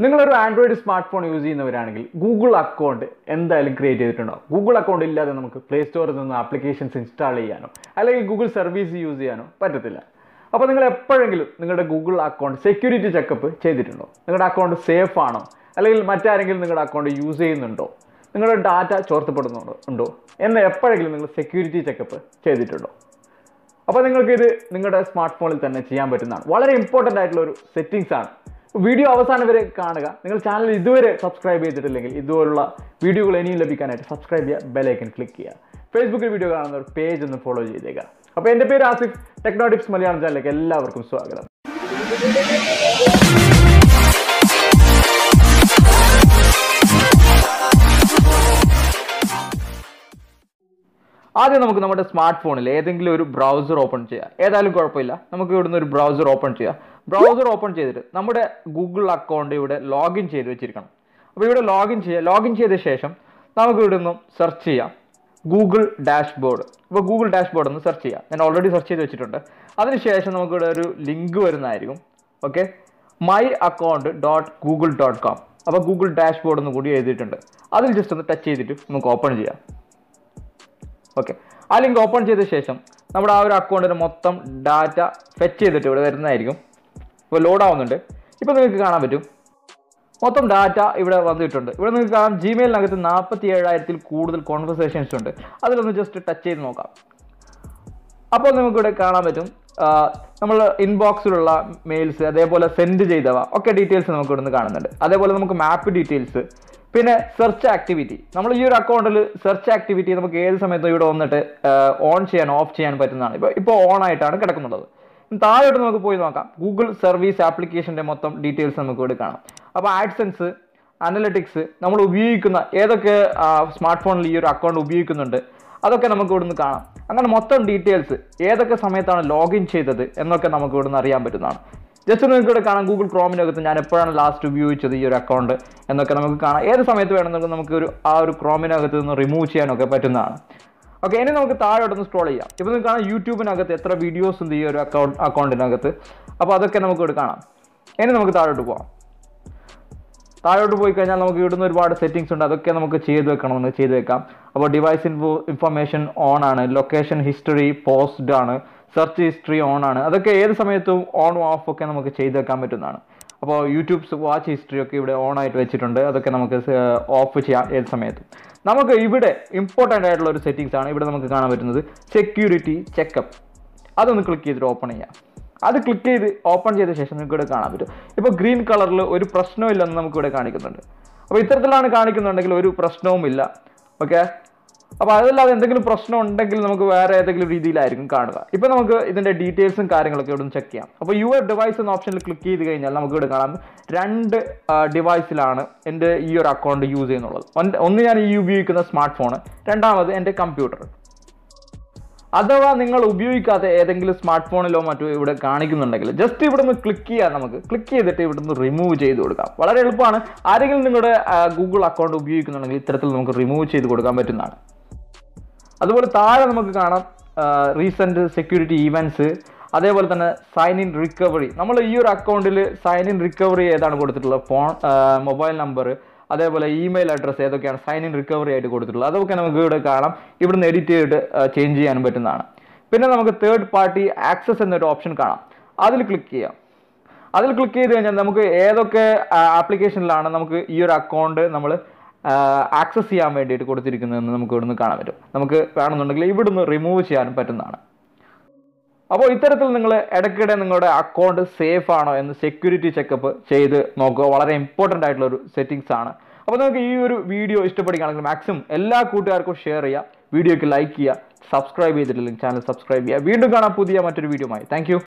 നിങ്ങളൊരു Android smart phone use ചെയ്യുന്നവരാണെങ്കിൽ Google account എന്തായാലും ക്രിയേറ്റ് ചെയ്തിട്ടുണ്ടാവും ഗൂഗിൾ അക്കൗണ്ട് ഇല്ലാതെ നമുക്ക് പ്ലേ സ്റ്റോറിൽ നിന്ന് ആപ്ലിക്കേഷൻസ് ഇൻസ്റ്റാൾ ചെയ്യാനോ അല്ലെങ്കിൽ ഗൂഗിൾ സർവീസ് യൂസ് ചെയ്യാനോ പറ്റത്തില്ല. അപ്പോൾ നിങ്ങൾ എപ്പോഴെങ്കിലും നിങ്ങളുടെ ഗൂഗിൾ അക്കൗണ്ട് സെക്യൂരിറ്റി ചെക്കപ്പ് ചെയ്തിട്ടുണ്ടോ? നിങ്ങളുടെ അക്കൗണ്ട് സേഫ് ആണോ? അല്ലെങ്കിൽ മറ്റാരെങ്കിലും നിങ്ങളുടെ അക്കൗണ്ട് യൂസ് ചെയ്യുന്നുണ്ടോ? നിങ്ങളുടെ ഡാറ്റ ചോർത്തപ്പെടുന്നുണ്ടോ? ഉണ്ടോ? എന്ന് എപ്പോഴെങ്കിലും നിങ്ങൾ സെക്യൂരിറ്റി ചെക്കപ്പ് ചെയ്തിട്ടുണ്ടോ? അപ്പോൾ നിങ്ങൾക്ക് ഇത് നിങ്ങളുടെ സ്മാർട്ട് ഫോണിൽ തന്നെ ചെയ്യാൻ പറ്റുന്നതാണ്. വളരെ ഇമ്പോർട്ടന്റ് ആയിട്ടുള്ള ഒരു സെറ്റിംഗ്സ് ആണ്. വീഡിയോ അവസാനം വരെ കാണുക. നിങ്ങൾ ചാനൽ ഇതുവരെ സബ്സ്ക്രൈബ് ചെയ്തിട്ടില്ലെങ്കിൽ ഇതുപോലുള്ള വീഡിയോകൾ ഇനിയും ലഭിക്കാനായിട്ട് സബ്സ്ക്രൈബ് ചെയ്യുക ബെലൈക്കൻ ക്ലിക്ക് ചെയ്യുക. ഫേസ്ബുക്കിൽ വീഡിയോ കാണുന്നവർ പേജ് ഒന്ന് ഫോളോ ചെയ്തേക്കുക. അപ്പോൾ എന്റെ പേര് ആസിഫ് ടെക്നോ ടിപ്സ് മലയാളം ചാനലിലേക്ക് എല്ലാവർക്കും സ്വാഗതം. ആദ്യം നമുക്ക് നമ്മുടെ സ്മാർട്ട് ഫോണിൽ ഏതെങ്കിലും ഒരു ബ്രൗസർ ഓപ്പൺ ചെയ്യാം. ഏതായാലും കുഴപ്പമില്ല. നമുക്ക് ഇവിടുന്ന് ഒരു ബ്രൗസർ ഓപ്പൺ ചെയ്യാം. ബ്രൗസർ ഓപ്പൺ ചെയ്തിട്ട് നമ്മുടെ ഗൂഗിൾ അക്കൗണ്ട് ഇവിടെ ലോഗിൻ ചെയ്ത് വെച്ചിരിക്കണം. അപ്പോൾ ഇവിടെ ലോഗിൻ ചെയ്യുക ലോഗിൻ ചെയ്ത ശേഷം നമുക്ക് ഇവിടെ നിന്നും സെർച്ച് ചെയ്യാം. ഗൂഗിൾ ഡാഷ്ബോർഡ് ഇപ്പോൾ ഗൂഗിൾ ഡാഷ്ബോർഡ് ഒന്ന് സെർച്ച് ചെയ്യാം. ഞാൻ ഓൾറെഡി സെർച്ച് ചെയ്ത് വെച്ചിട്ടുണ്ട്. അതിനുശേഷം നമുക്കിവിടെ ഒരു ലിങ്ക് വരുന്നതായിരിക്കും. Okay my account dot Google dot com അപ്പോൾ ഗൂഗിൾ ഡാഷ്ബോർഡ് എന്ന് കൂടി എഴുതിയിട്ടുണ്ട്. അതിൽ ജസ്റ്റ് ഒന്ന് ടച്ച് ചെയ്തിട്ട് നമുക്ക് ഓപ്പൺ ചെയ്യാം. ഓക്കെ ആ ലിങ്ക് ഓപ്പൺ ചെയ്ത ശേഷം നമ്മുടെ ആ ഒരു അക്കൗണ്ടിന് മൊത്തം ഡാറ്റ ഫെച്ച് ചെയ്തിട്ട് ഇവിടെ വരുന്നതായിരിക്കും. ഇപ്പോൾ ലോഡ് ആവുന്നുണ്ട്. ഇപ്പോൾ നിങ്ങൾക്ക് കാണാൻ പറ്റും. മൊത്തം ഡാറ്റ ഇവിടെ വന്നിട്ടുണ്ട്. ഇവിടെ നിങ്ങൾക്ക് കാണാം ജിമെയിലിനകത്ത് നാൽപ്പത്തി ഏഴായിരത്തിൽ കൂടുതൽ കോൺവെർസേഷൻസ് ഉണ്ട്. അതിലൊന്ന് ജസ്റ്റ് ടച്ച് ചെയ്ത് നോക്കാം. അപ്പോൾ നമുക്കിവിടെ കാണാൻ പറ്റും നമ്മൾ ഇൻബോക്സിലുള്ള മെയിൽസ് അതേപോലെ സെൻഡ് ചെയ്തവ ഒക്കെ ഡീറ്റെയിൽസ് നമുക്ക് ഇവിടുന്ന് കാണുന്നുണ്ട്. അതേപോലെ നമുക്ക് മാപ്പ് ഡീറ്റെയിൽസ് പിന്നെ സെർച്ച് ആക്ടിവിറ്റി നമ്മൾ ഈ ഒരു അക്കൗണ്ടിൽ സെർച്ച് ആക്ടിവിറ്റി നമുക്ക് ഏത് സമയത്തും ഇവിടെ വന്നിട്ട് ഓൺ ചെയ്യാൻ ഓഫ് ചെയ്യാൻ പറ്റുന്നതാണ്. ഇപ്പോൾ ഇപ്പോൾ ഓൺ ആയിട്ടാണ് കിടക്കുന്നുള്ളത്. താഴോട്ട് നമുക്ക് പോയി നോക്കാം. ഗൂഗിൾ സർവീസ് ആപ്ലിക്കേഷന്റെ മൊത്തം ഡീറ്റെയിൽസ് നമുക്ക് ഇവിടെ കാണാം. അപ്പോൾ ആഡ്സെൻസ് അനലറ്റിക്സ് നമ്മൾ ഉപയോഗിക്കുന്ന ഏതൊക്കെ സ്മാർട്ട് ഫോണിൽ ഈ ഒരു അക്കൗണ്ട് ഉപയോഗിക്കുന്നുണ്ട് അതൊക്കെ നമുക്ക് ഇവിടുന്ന് കാണാം. അങ്ങനെ മൊത്തം ഡീറ്റെയിൽസ് ഏതൊക്കെ സമയത്താണ് ലോഗിൻ ചെയ്തത് എന്നൊക്കെ നമുക്ക് ഇവിടുന്ന് അറിയാൻ പറ്റുന്നതാണ്. ജസ്റ്റ് നിങ്ങൾക്ക് ഇവിടെ കാണാം ഗൂഗിൾ ക്രോമിനകത്ത് ഞാൻ എപ്പോഴാണ് ലാസ്റ്റ് ഉപയോഗിച്ചത് ഈ ഒരു അക്കൗണ്ട് എന്നൊക്കെ നമുക്ക് കാണാം. ഏത് സമയത്ത് വേണമെന്നുണ്ടെങ്കിൽ നമുക്ക് ഒരു ആ ഒരു ക്രോമിനകത്ത് നിന്ന് റിമൂവ് ചെയ്യാനൊക്കെ പറ്റുന്നതാണ്. ഓക്കെ ഇനി നമുക്ക് താഴോട്ടൊന്ന് സ്ക്രോൾ ചെയ്യാം. ഇപ്പോൾ നിങ്ങൾക്ക് കാണാം യൂട്യൂബിനകത്ത് എത്ര വീഡിയോസ് ഉണ്ട് ഈ ഒരു അക്കൗണ്ട് അക്കൗണ്ടിനകത്ത് അപ്പോൾ അതൊക്കെ നമുക്ക് ഇവിടെ കാണാം. ഇനി നമുക്ക് താഴോട്ട് പോകാം താഴോട്ട് പോയി കഴിഞ്ഞാൽ നമുക്ക് ഇവിടുന്ന് ഒരുപാട് സെറ്റിംഗ്സ് ഉണ്ട്. അതൊക്കെ നമുക്ക് ചെയ്ത് വെക്കണമെന്ന് ചെയ്ത് വെക്കാം. അപ്പോൾ ഡിവൈസ് ഇൻഫോ ഇൻഫർമേഷൻ ഓൺ ആണ്. ലൊക്കേഷൻ ഹിസ്റ്ററി പോസ്റ്റ് ആണ്. സെർച്ച് ഹിസ്റ്ററി ഓൺ ആണ്. അതൊക്കെ ഏത് സമയത്തും ഓൺ ഓഫ് ഒക്കെ നമുക്ക് ചെയ്ത് വെക്കാൻ പറ്റുന്നതാണ്. അപ്പോൾ യൂട്യൂബ്സ് വാച്ച് ഹിസ്റ്ററി ഒക്കെ ഇവിടെ ഓൺ ആയിട്ട് വെച്ചിട്ടുണ്ട്. അതൊക്കെ നമുക്ക് ഓഫ് ചെയ്യാം ഏത് സമയത്തും. നമുക്ക് ഇവിടെ ഇമ്പോർട്ടന്റ് ആയിട്ടുള്ള ഒരു സെറ്റിംഗ്സ് ആണ് ഇവിടെ നമുക്ക് കാണാൻ പറ്റുന്നത് സെക്യൂരിറ്റി ചെക്കപ്പ് അതൊന്ന് ക്ലിക്ക് ചെയ്തിട്ട് ഓപ്പൺ ചെയ്യാം. അത് ക്ലിക്ക് ചെയ്ത് ഓപ്പൺ ചെയ്ത ശേഷം നിങ്ങൾക്ക് ഇവിടെ കാണാൻ പറ്റും. ഇപ്പോൾ ഗ്രീൻ കളറിൽ ഒരു പ്രശ്നവും ഇല്ലെന്ന് നമുക്കിവിടെ കാണിക്കുന്നുണ്ട്. അപ്പോൾ ഇത്തരത്തിലാണ് കാണിക്കുന്നുണ്ടെങ്കിൽ ഒരു പ്രശ്നവും ഇല്ല ഓക്കെ അപ്പോൾ അതല്ലാതെ എന്തെങ്കിലും പ്രശ്നം ഉണ്ടെങ്കിൽ നമുക്ക് വേറെ ഏതെങ്കിലും രീതിയിലായിരിക്കും കാണുക. ഇപ്പോൾ നമുക്ക് ഇതിന്റെ ഡീറ്റെയിൽസും കാര്യങ്ങളൊക്കെ ഇവിടെ ചെക്ക് ചെയ്യാം. അപ്പോൾ യുവർ ഡിവൈസ് എന്ന ഓപ്ഷനിൽ ക്ലിക്ക് ചെയ്ത് കഴിഞ്ഞാൽ നമുക്ക് ഇവിടെ കാണാം. രണ്ട് ഡിവൈസിലാണ് എന്റെ ഈ ഒരു അക്കൗണ്ട് യൂസ് ചെയ്യുന്നുള്ളത്. ഒന്ന് ഞാൻ ഈ ഉപയോഗിക്കുന്ന സ്മാർട്ട് ഫോൺ രണ്ടാമത് എന്റെ കമ്പ്യൂട്ടർ അഥവാ നിങ്ങൾ ഉപയോഗിക്കാത്ത ഏതെങ്കിലും സ്മാർട്ട് ഫോണിലോ മറ്റോ ഇവിടെ കാണിക്കുന്നുണ്ടെങ്കിൽ ജസ്റ്റ് ഇവിടെ നിന്ന് ക്ലിക്ക് ചെയ്യാം നമുക്ക്. ക്ലിക്ക് ചെയ്തിട്ട് ഇവിടെ നിന്ന് റിമൂവ് ചെയ്ത് കൊടുക്കാം. വളരെ എളുപ്പമാണ്. ആരെങ്കിലും നിങ്ങളുടെ ഗൂഗിൾ അക്കൗണ്ട് ഉപയോഗിക്കുന്നുണ്ടെങ്കിൽ ഇത്തരത്തിൽ നമുക്ക് റിമൂവ് ചെയ്ത് കൊടുക്കാൻ പറ്റുന്നതാണ്. അതുപോലെ താഴെ നമുക്ക് കാണാം റീസെന്റ് സെക്യൂരിറ്റി ഈവന്റ്സ് അതേപോലെ തന്നെ സൈൻ ഇൻ റിക്കവറി നമ്മൾ ഈ ഒരു അക്കൗണ്ടിൽ സൈൻ ഇൻ റിക്കവറി ഏതാണ് കൊടുത്തിട്ടുള്ളത്? ഫോൺ മൊബൈൽ നമ്പർ അതേപോലെ ഇമെയിൽ അഡ്രസ്സ് ഏതൊക്കെയാണ് സൈൻ ഇൻ റിക്കവറി ആയിട്ട് കൊടുത്തിട്ടുള്ളത്? അതൊക്കെ നമുക്ക് ഇവിടെ കാണാം. ഇവിടുന്ന് എഡിറ്റ് ചെയ്തിട്ട് ചേഞ്ച് ചെയ്യാനും പറ്റുന്നതാണ്. പിന്നെ നമുക്ക് തേർഡ് പാർട്ടി ആക്സസ് എന്നൊരു ഓപ്ഷൻ കാണാം. അതിൽ ക്ലിക്ക് ചെയ്യാം. അതിൽ ക്ലിക്ക് ചെയ്ത് കഴിഞ്ഞാൽ നമുക്ക് ഏതൊക്കെ ആപ്ലിക്കേഷനിലാണ് നമുക്ക് ഈ ഒരു അക്കൗണ്ട് നമ്മൾ ആക്സസ് ചെയ്യാൻ വേണ്ടിയിട്ട് കൊടുത്തിരിക്കുന്നതെന്ന് നമുക്ക് ഇവിടുന്ന് കാണാൻ പറ്റും. നമുക്ക് വേണമെന്നുണ്ടെങ്കിൽ ഇവിടുന്ന് റിമൂവ് ചെയ്യാനും പറ്റുന്നതാണ്. അപ്പോൾ ഇത്തരത്തിൽ നിങ്ങൾ ഇടയ്ക്കിടെ നിങ്ങളുടെ അക്കൗണ്ട് സേഫ് ആണോ എന്ന് സെക്യൂരിറ്റി ചെക്കപ്പ് ചെയ്ത് നോക്കുക. വളരെ ഇമ്പോർട്ടന്റ് ആയിട്ടുള്ള ഒരു സെറ്റിംഗ്സ് ആണ്. അപ്പോൾ നിങ്ങൾക്ക് ഈ ഒരു വീഡിയോ ഇഷ്ടപ്പെടുകയാണെങ്കിൽ മാക്സിമം എല്ലാ കൂട്ടുകാർക്കും ഷെയർ ചെയ്യുക. വീഡിയോയ്ക്ക് ലൈക്ക് ചെയ്യുക. സബ്സ്ക്രൈബ് ചെയ്തിട്ടില്ലെങ്കിൽ ചാനൽ സബ്സ്ക്രൈബ് ചെയ്യുക. വീണ്ടും കാണാം പുതിയ മറ്റൊരു വീഡിയോ ആയി താങ്ക്